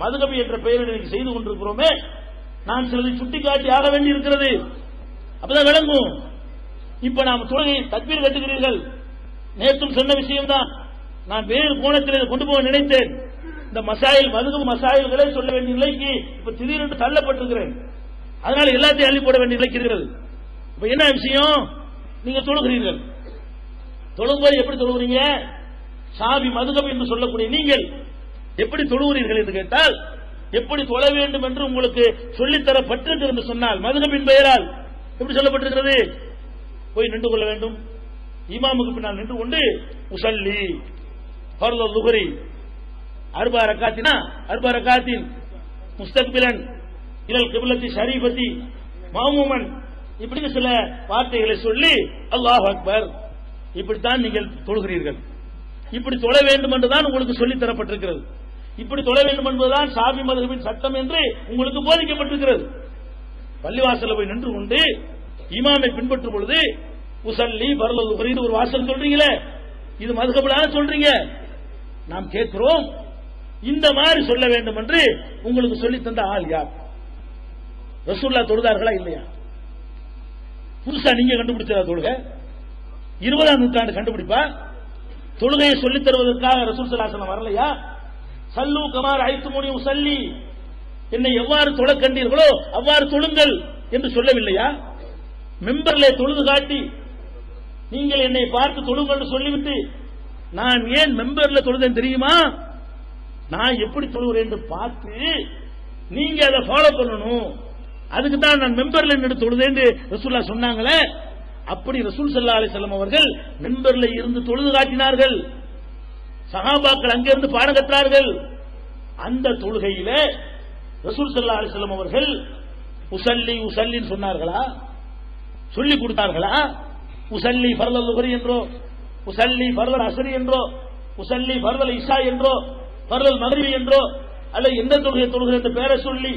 மதுகபி என்ற பெயரில் இன்னைக்கு செய்து கொண்டிருக்கிறோமே. நான் சிலதை சுட்டிக்காட்டி ஆக வேண்டி இருக்கிறது அப்பதான் விளங்கும். இப்ப நாம் தொழுகை தக்பீர் கட்டுகிறீர்கள். நேற்றும் சொன்ன விஷயம்தான். நான் வேறு கோணத்தில் கொண்டு போக நினைத்தேன். இந்த மசாயில் மதுகு மசாயில்களை சொல்ல வேண்டிய நிலைக்கு இப்ப திடீரென்று தள்ளப்பட்டிருக்கிறேன். அதனால எல்லாத்தையும் அள்ளி போட வேண்டிய நிலைக்கு இருக்கிறது இப்ப என்ன விஷயம்? நீங்க தொழுகிறீர்கள். தொழும்போது எப்படி தொழுகிறீங்க? சாமி மதுகம் என்று சொல்லக்கூடிய நீங்கள் எப்படி தொழுகிறீர்கள் என்று கேட்டால் எப்படி தொழ வேண்டும் என்று உங்களுக்கு சொல்லித்தரப்பட்டிருக்கிறது என்று சொன்னால் மதுகபின் பெயரால் எப்படி சொல்லப்பட்டிருக்கிறது? போய் நின்று கொள்ள வேண்டும். இமாமுக்கு பின்னால் நின்று கொண்டு உசல்லி ஃபர்ல லுஹரி அர்பா ரக்காத்தினா அர்பா ரக்காத்தின் முஸ்தக்பிலன் இலல் கிபிலத்தி ஷரீபத்தி மாமூமன் இப்படி சில வார்த்தைகளை சொல்லி அல்லாஹ் அக்பர் இப்படித்தான் நீங்கள் தொழுகிறீர்கள். இப்படி தொழ வேண்டும் என்றுதான் உங்களுக்கு சொல்லித் தரப்பட்டிருக்கிறது இப்படி தொழ வேண்டும் என்பதுதான் சாமி மதுரவின் சட்டம் என்று உங்களுக்கு போதிக்கப்பட்டிருக்கிறது. பள்ளிவாசல போய் நின்று கொண்டு இமாமை பின்பற்றும் பொழுது உசல்லி பரலது புரிந்து ஒரு வாசல் சொல்றீங்களே? இது மதுகபலான சொல்றீங்க. நாம் கேட்கிறோம் இந்த மாதிரி சொல்ல வேண்டும் என்று உங்களுக்கு சொல்லி தந்த ஆள் யார்? ரசூல்லா தொழுதார்களா இல்லையா? புதுசா நீங்க கண்டுபிடிச்சதா தொழுக? இருபதாம் நூற்றாண்டு கண்டுபிடிப்பா? தொழுகையை சொல்லித் தருவதற்காக ரசூல் சலாசனம் வரலையா? சல்லு கமார் ஐத்து முடியும் சல்லி என்னை எவ்வாறு தொழ கண்டீர்களோ அவ்வாறு தொழுங்கள் என்று சொல்லவில்லையா? மெம்பர்ல தொழுது காட்டி நீங்கள் என்னை பார்த்து தொழுங்கள் சொல்லிவிட்டு நான் ஏன் மெம்பர்ல தொழுதேன் தெரியுமா? நான் எப்படி தொழுகிறேன் என்று பார்த்து நீங்க அதை ஃபாலோ பண்ணணும். அதுக்கு தான் நான் மெம்பர்ல நின்று தொழுதேன் ரசூல்லா சொன்னாங்களே. அப்படி ரசூல் சல்லா அலிசல்லம் அவர்கள் மெம்பர்ல இருந்து தொழுது காட்டினார்கள். சகாபாக்கள் அங்கிருந்து பாடம் கற்றார்கள். அந்த தொழுகையில ரசூல் சல்லா அலிசல்லம் அவர்கள் உசல்லி உசல்லின்னு சொன்னார்களா? சொல்லி கொடுத்தார்களா? உசல்லி ஃபர்லல் லுஹரி என்றோ உசல்லி ஃபர்லல் அசரி என்றோ உசல்லி ஃபர்லல் இஷா என்றோ ஃபர்லல் மகரிபி என்றோ அல்ல எந்த தொழுகை தொழுகிற என்ற பேரை சொல்லி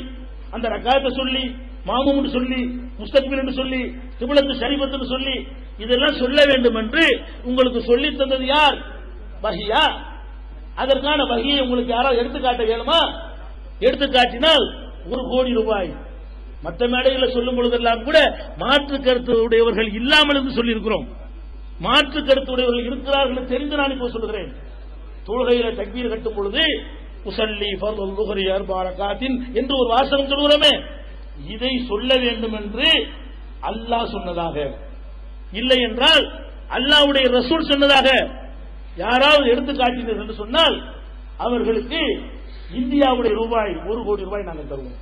அந்த ரக்காயத்தை சொல்லி மாமுன்னு சொல்லி முஸ்தக்பில் என்று சொல்லி திபுலத்து சரிபத்து சொல்லி இதெல்லாம் சொல்ல வேண்டும் என்று உங்களுக்கு சொல்லி தந்தது யார்? பஹியா அதற்கான வகையை உங்களுக்கு யாராவது எடுத்துக்காட்ட வேணுமா? எடுத்துக்காட்டினால் ஒரு கோடி ரூபாய். மற்ற மேடைகளில் சொல்லும் பொழுதெல்லாம் கூட மாற்று கருத்து உடையவர்கள் இல்லாமல் என்று சொல்லியிருக்கிறோம். மாற்று கருத்து உடையவர்கள் இருக்கிறார்கள் தெரிந்து நான் இப்போ சொல்லுகிறேன். தொழுகையில தக்பீர் கட்டும் பொழுது உசல்லி ஃபர்துல் பாரகாத்தின் என்று ஒரு வாசகம் சொல்கிறோமே இதை சொல்ல வேண்டும் என்று அல்லாஹ் சொன்னதாக. இல்லை என்றால் அல்லாஹ்வுடைய ரசூல் சொன்னதாக. யாராவது எடுத்து காட்டினர் என்று சொன்னால் அவர்களுக்கு இந்தியாவுடைய ரூபாய் ஒரு கோடி ரூபாய் நாங்கள் தருவோம்.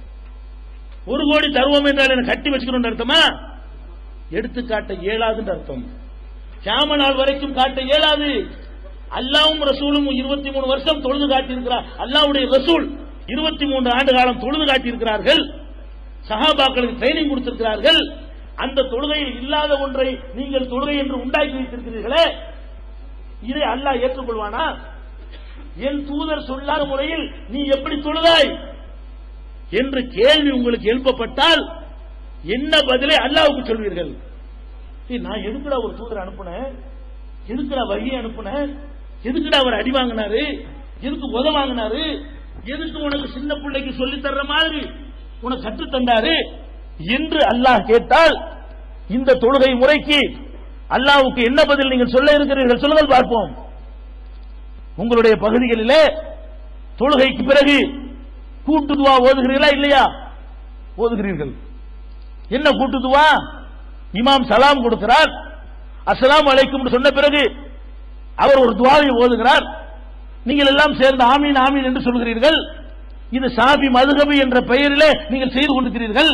ஒரு கோடி தருவோம் என்றால் என்ன கட்டி வச்சுக்கணும் அர்த்தமா? எடுத்து காட்ட இயலாதுன்ற அர்த்தம். கியாம நாள் வரைக்கும் காட்ட இயலாது. அல்லாவும் ரசூலும் இருபத்தி மூணு வருஷம் தொழுது காட்டியிருக்கிறார். அல்லாவுடைய ரசூல் இருபத்தி மூன்று ஆண்டு காலம் தொழுது காட்டியிருக்கிறார்கள். சஹாபாக்களுக்கு ட்ரைனிங் கொடுத்திருக்கிறார்கள். அந்த தொழுகையில் இல்லாத ஒன்றை நீங்கள் தொழுகை என்று உண்டாக்கி வைத்திருக்கிறீர்களே இதை அல்லாஹ் ஏற்றுக்கொள்வானா? என் தூதர் சொல்லாத முறையில் நீ எப்படி தொழுதாய்? என்று கேள்வி உங்களுக்கு எழுப்பப்பட்டால் என்ன பதிலை அல்லாவுக்கு சொல்வீர்கள்? நான் எதுக்குடா ஒரு தூதர் அனுப்புனேன்? எதுக்குடா வகையை அனுப்புனேன்? எதுக்குடா அவர் அடி வாங்கினாரு? எதுக்கு உத வாங்கினாரு? எதுக்கு உனக்கு சின்ன பிள்ளைக்கு சொல்லி தர்ற மாதிரி உனக்கு கற்று தந்தாரு? என்று அல்லாஹ் கேட்டால் இந்த தொழுகை முறைக்கு அல்லாவுக்கு என்ன பதில் நீங்கள் சொல்ல இருக்கிறீர்கள் சொல்லுங்கள் பார்ப்போம். உங்களுடைய பகுதிகளிலே தொழுகைக்கு பிறகு கூட்டுதுவா ஓதுகிறீர்களா இல்லையா? ஓதுகிறீர்கள். என்ன கூட்டுதுவா இமாம் சலாம் கொடுக்கிறார். அஸ்ஸலாமு அலைக்கும் சொன்ன பிறகு அவர் ஒரு துவாவை ஓதுகிறார். நீங்கள் எல்லாம் சேர்ந்து ஆமீன் ஆமீன் என்று சொல்கிறீர்கள். இது சாபி மதுகபு என்ற பெயரிலே நீங்கள் செய்து கொண்டிருக்கிறீர்கள்.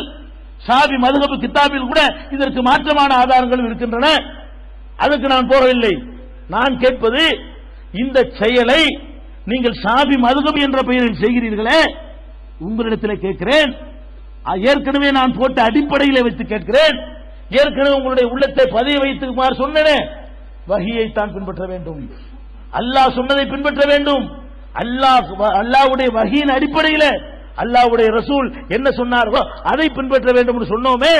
சாபி மதுகபு கித்தாபில் கூட இதற்கு மாற்றமான ஆதாரங்களும் இருக்கின்றன. அதுக்கு நான் போகவில்லை. நான் கேட்பது இந்த செயலை நீங்கள் சாபி மதுகபு என்ற பெயரில் செய்கிறீர்களே உங்களிடத்தில் கேட்கிறேன். ஏற்கனவே நான் போட்ட அடிப்படையில் வைத்து கேட்கிறேன். ஏற்கனவே உங்களுடைய உள்ளத்தை பதிய வைத்துக்குமாறு சொன்னேனே. வகியை தான் பின்பற்ற வேண்டும். அல்லாஹ் சொன்னதை பின்பற்ற வேண்டும். அல்லாஹ் அல்லாவுடைய வகியின் அடிப்படையில் அல்லாவுடைய ரசூல் என்ன சொன்னார்களோ அதை பின்பற்ற வேண்டும் என்று சொன்னோமே.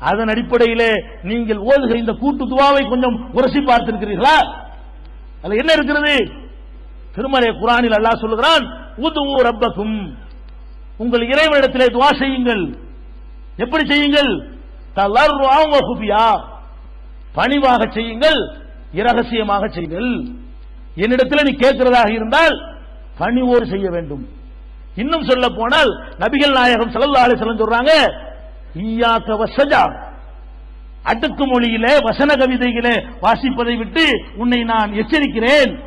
அதன் அடிப்படையிலே நீங்கள் ஓதுகிற இந்த கூட்டு துவாவை கொஞ்சம் உரசி பார்த்திருக்கிறீர்களா? அதுல என்ன இருக்கிறது? திருமலை குரானில் அல்லாஹ் சொல்லுகிறான் உதுவு ரப்பக்கும். உங்கள் இறைவனிடத்திலே துவா செய்யுங்கள். எப்படி செய்யுங்கள்? பணிவாக செய்யுங்கள் இரகசியமாக செய்யுங்கள். என்னிடத்தில் நீ கேட்கிறதாக இருந்தால் பணிவோடு செய்ய வேண்டும். இன்னும் சொல்ல போனால் நபிகள் நாயகம் சல்லா அலிசலம் சொல்றாங்க ஈயாக்க வசஜா அடுக்கு மொழியிலே வசன கவிதைகளே வாசிப்பதை விட்டு உன்னை நான் எச்சரிக்கிறேன்.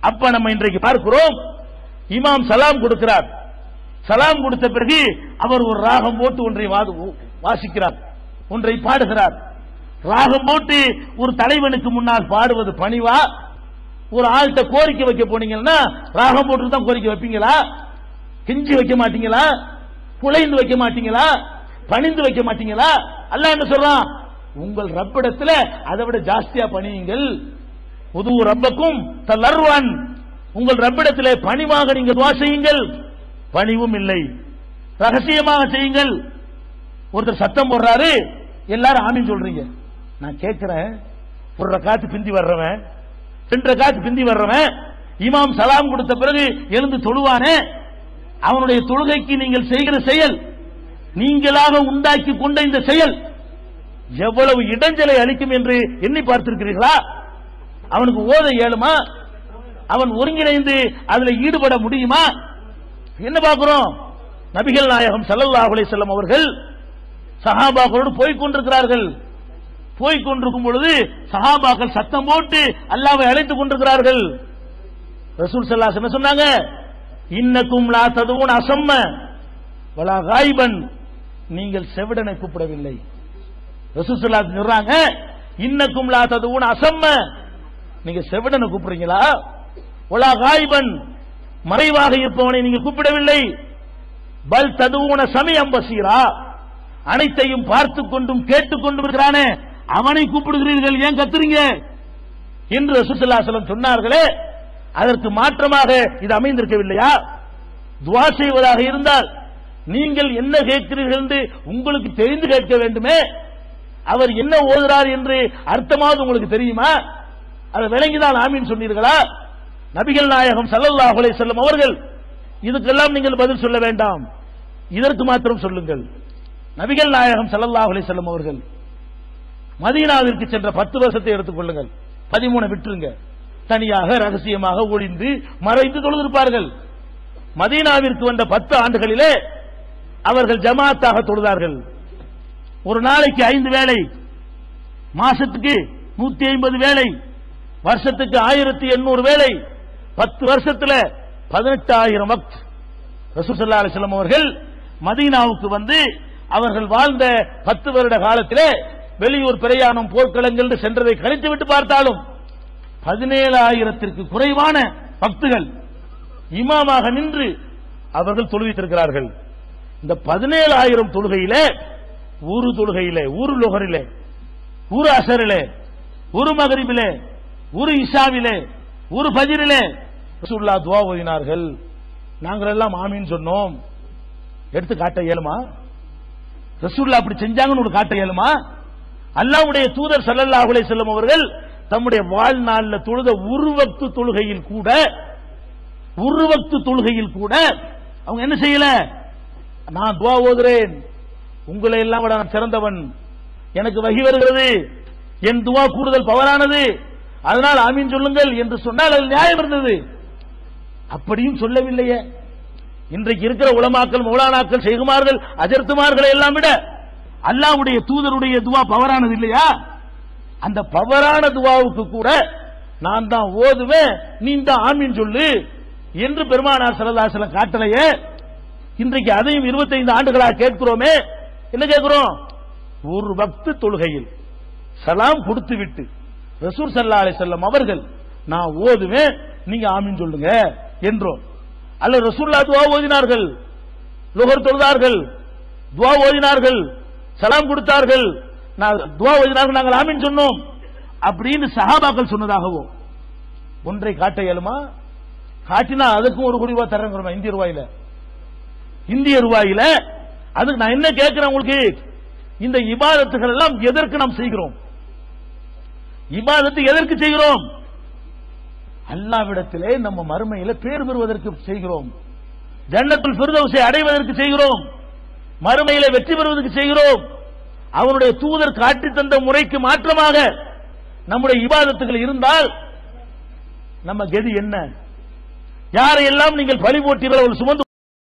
அப்ப நம்ம இன்றைக்கு பார்க்கிறோம் இமாம் சலாம் கொடுக்கிறார். சலாம் கொடுத்த பிறகு அவர் ஒரு ராகம் போட்டு ஒன்றை வாது- வாசிக்கிறார் ஒன்றை பாடுகிறார். ராகம் போட்டு ஒரு தலைவனுக்கு முன்னால் பாடுவது பணிவா? ஒரு ஆள்கிட்ட கோரிக்கை வைக்க போனீங்கன்னா ராகம் போட்டு தான் கோரிக்கை வைப்பீங்களா? கெஞ்சி வைக்க மாட்டீங்களா? புழைந்து வைக்க மாட்டீங்களா? பணிந்து வைக்க மாட்டீங்களா? அல்ல என்ன சொல்றான்? உங்கள் ரப்பிடத்துல அதை விட ஜாஸ்தியா பணியுங்கள். புது ரப்பக்கும் தலர்வான் உங்கள் ரப்பிடத்திலே பணிவாக நீங்கள் துவா செய்யுங்கள். பணிவும் இல்லை. ரகசியமாக செய்யுங்கள். ஒருத்தர் சத்தம் போடுறாரு. எல்லாரும் ஆமீன் சொல்றீங்க. நான் கேட்கிறேன். ஒரு காத்து பிந்தி வர்றவன் ரெண்டு காத்து பிந்தி வர்றவன் இமாம் சலாம் கொடுத்த பிறகு எழுந்து தொழுவானே? அவனுடைய தொழுகைக்கு நீங்கள் செய்கிற செயல் நீங்களாக உண்டாக்கி கொண்ட இந்த செயல் எவ்வளவு இடைஞ்சலை அளிக்கும் என்று எண்ணி பார்த்திருக்கிறீர்களா? அவனுக்கு ஓத இயலுமா? அவன் ஒருங்கிணைந்து அதுல ஈடுபட முடியுமா? என்ன பார்க்கிறோம்? நபிகள் நாயகம் சல்லல்லா அலைஹி செல்லம் அவர்கள் சஹாபாக்களோடு போய்க் கொண்டிருக்கிறார்கள். போய்க் கொண்டிருக்கும் பொழுது சஹாபாக்கள் சத்தம் போட்டு அல்லாவை அழைத்துக் கொண்டிருக்கிறார்கள். ரசூல் ஸல்லல்லாஹு என்ன சொன்னாங்க? இன்னக்கும் லா ததுவும் அசம்ம வலா காய்பன். நீங்கள் செவிடனை கூப்பிடவில்லை. ரசூல் சொல்றாங்க இன்னக்கும் லாத்தது ததுவுன் அசம்ம நீங்க செவிடனை கூப்பிடுறீங்களா? ஒலா காய்பன். மறைவாக இருப்பவனை நீங்க கூப்பிடவில்லை. பல் ததுவுன சமயம் பசீரா. அனைத்தையும் பார்த்து கொண்டும் கேட்டுக்கொண்டும் இருக்கிறானே அவனை கூப்பிடுகிறீர்கள் ஏன் கத்துறீங்க? என்று ரசூலுல்லாஹி சொன்னார்களே அதற்கு மாற்றமாக இது அமைந்திருக்கவில்லையா? துவா செய்வதாக இருந்தால் நீங்கள் என்ன கேட்கிறீர்கள் என்று உங்களுக்கு தெரிந்து கேட்க வேண்டுமே? அவர் என்ன ஓதுறார் என்று அர்த்தமாவது உங்களுக்கு தெரியுமா? அதை விளங்கிதான் ஆமீன் சொன்னீர்களா? நபிகள் நாயகம் சல்லல்லாஹுலே செல்லும் அவர்கள் இதுக்கெல்லாம் நீங்கள் பதில் சொல்ல வேண்டாம். இதற்கு மாத்திரம் சொல்லுங்கள். நபிகள் நாயகம் சல்லல்லாஹுலே செல்லும் அவர்கள் மதீனாவிற்கு சென்ற பத்து வருஷத்தை எடுத்துக்கொள்ளுங்கள் பதிமூணு விட்டுருங்க. தனியாக ரகசியமாக ஒளிந்து மறைந்து தொழுதிருப்பார்கள். மதீனாவிற்கு வந்த பத்து ஆண்டுகளிலே அவர்கள் ஜமாத்தாக தொழுதார்கள். ஒரு நாளைக்கு ஐந்து வேலை மாசத்துக்கு நூத்தி ஐம்பது வேலை வருஷத்துக்கு ஆயிரத்தி எண்ணூறு வேலை பத்து வருஷத்துல பதினெட்டாயிரம் வக்த். ரசூசல்லா அலிஸ்லாம் அவர்கள் மதீனாவுக்கு வந்து அவர்கள் வாழ்ந்த பத்து வருட காலத்திலே வெளியூர் பிரயாணம் போர்க்களங்கள் சென்றதை கழித்து விட்டு பார்த்தாலும் பதினேழாயிரத்திற்கு குறைவான பக்துகள் இமாமாக நின்று அவர்கள் தொழுவித்திருக்கிறார்கள். இந்த பதினேழாயிரம் தொழுகையில ஊரு தொழுகையிலே ஊரு லொகரிலே ஊரு அசரிலே ஒரு மகரிபில ஒரு இஷாவிலே ஒரு பஜிரில ரசூல்லா துவா ஓதினார்கள். நாங்கள் எல்லாம் ஆமீன் சொன்னோம். எடுத்து காட்ட இயலுமா? ரசூல்லா அப்படி செஞ்சாங்கன்னு ஒரு காட்ட இயலுமா? அல்லாவுடைய தூதர் ஸல்லல்லாஹு செல்லும் அவர்கள் தம்முடைய வாழ்நாளில் தொழுத உருவக்து தொழுகையில் கூட உருவக்து தொழுகையில் கூட அவங்க என்ன செய்யல? நான் துவா ஓதுறேன். உங்களை எல்லாம் விட நான் சிறந்தவன். எனக்கு வகி வருகிறது. என் துவா கூடுதல் பவரானது. அதனால் ஆமீன் சொல்லுங்கள் என்று சொன்னால் அது நியாயம் இருந்தது. அப்படியும் சொல்லவில்லையே. இன்றைக்கு இருக்கிற உலமாக்கள் மௌலானாக்கள் செய்குமார்கள் அஜர்த்துமார்களை எல்லாம் விட அல்லாவுடைய தூதருடைய துவா பவரானது இல்லையா? அந்த பவரான துவாவுக்கு கூட நான் தான் ஓதுவேன். நீ தான் ஆமீன் சொல்லு என்று பெருமானார் சரதாசலம் காட்டலையே. இன்றைக்கு அதையும் 25 ஆண்டுகளாக கேட்கிறோமே. என்ன கேட்கிறோம்? ஒரு பக்து தொழுகையில் சலாம் கொடுத்து விட்டு ரசூல் சல்லா அலைஹி செல்லம் அவர்கள் நான் ஓதுவேன் நீங்க ஆமீன் சொல்லுங்க என்றோம். அல்ல ரசூல்லா துவா ஓதினார்கள் லுகர் தொழுதார்கள் துவா ஓதினார்கள் சலாம் கொடுத்தார்கள். நான் துவா ஓதினார்கள் நாங்கள் ஆமீன் சொன்னோம் அப்படின்னு சஹாபாக்கள் சொன்னதாகவும். ஒன்றை காட்ட இயலுமா? காட்டினா அதுக்கும் ஒரு கோடி ரூபாய் தரங்கிறோமா இந்திய ரூபாயில. இந்திய ரூபாயில அதுக்கு நான் என்ன கேட்கிறேன் உங்களுக்கு? இந்த இபாதத்துகள் எல்லாம் எதற்கு நாம் செய்கிறோம்? இபாதத்து எதற்கு செய்கிறோம்? அல்லாவிடத்திலே நம்ம மறுமையில பேர் பெறுவதற்கு செய்கிறோம். ஜன்னத்துல் பெருதவசை அடைவதற்கு செய்கிறோம். மறுமையில வெற்றி பெறுவதற்கு செய்கிறோம். அவனுடைய தூதர் காட்டி தந்த முறைக்கு மாற்றமாக நம்முடைய இபாதத்துகள் இருந்தால் நம்ம கதி என்ன? யாரையெல்லாம் நீங்கள் பழி போட்டீர்களோ அவர்கள் சுமந்து